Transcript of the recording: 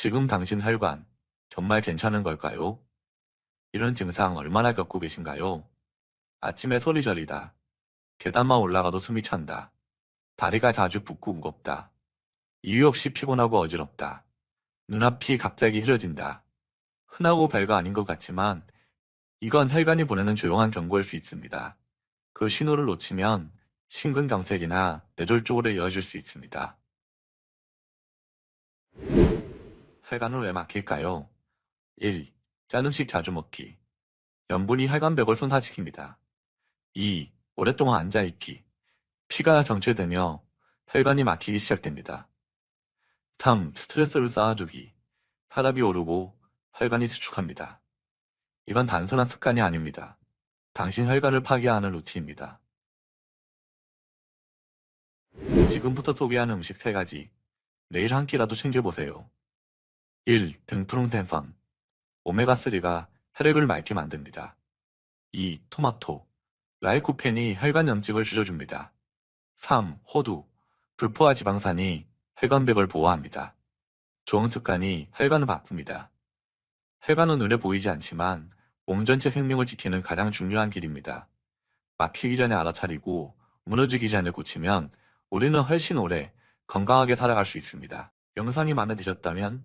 지금 당신 혈관 정말 괜찮은 걸까요? 이런 증상 얼마나 겪고 계신가요? 아침에 소리 저리다. 계단만 올라가도 숨이 찬다. 다리가 자주 붓고 무겁다. 이유 없이 피곤하고 어지럽다. 눈앞이 갑자기 흐려진다. 흔하고 별거 아닌 것 같지만 이건 혈관이 보내는 조용한 경고일 수 있습니다. 그 신호를 놓치면 심근경색이나 뇌졸 쪽으로 이어질 수 있습니다. 혈관은 왜 막힐까요? 1. 짠 음식 자주 먹기. 염분이 혈관벽을 손상시킵니다. 2. 오랫동안 앉아있기. 피가 정체되며 혈관이 막히기 시작됩니다. 3. 스트레스를 쌓아두기. 혈압이 오르고 혈관이 수축합니다. 이건 단순한 습관이 아닙니다. 당신 혈관을 파괴하는 루트입니다. 지금부터 소개하는 음식 3가지. 내일 한 끼라도 챙겨보세요. 1. 등푸릉텐펀. 오메가3가 혈액을 맑게 만듭니다. 2. 토마토. 라이코펜이 혈관 염증을 줄여줍니다. 3. 호두. 불포화 지방산이 혈관벽을 보호합니다. 좋은 습관이 혈관을 바꿉니다. 혈관은 눈에 보이지 않지만 몸 전체 생명을 지키는 가장 중요한 길입니다. 막히기 전에 알아차리고 무너지기 전에 고치면 우리는 훨씬 오래 건강하게 살아갈 수 있습니다. 영상이 마음에 드셨다면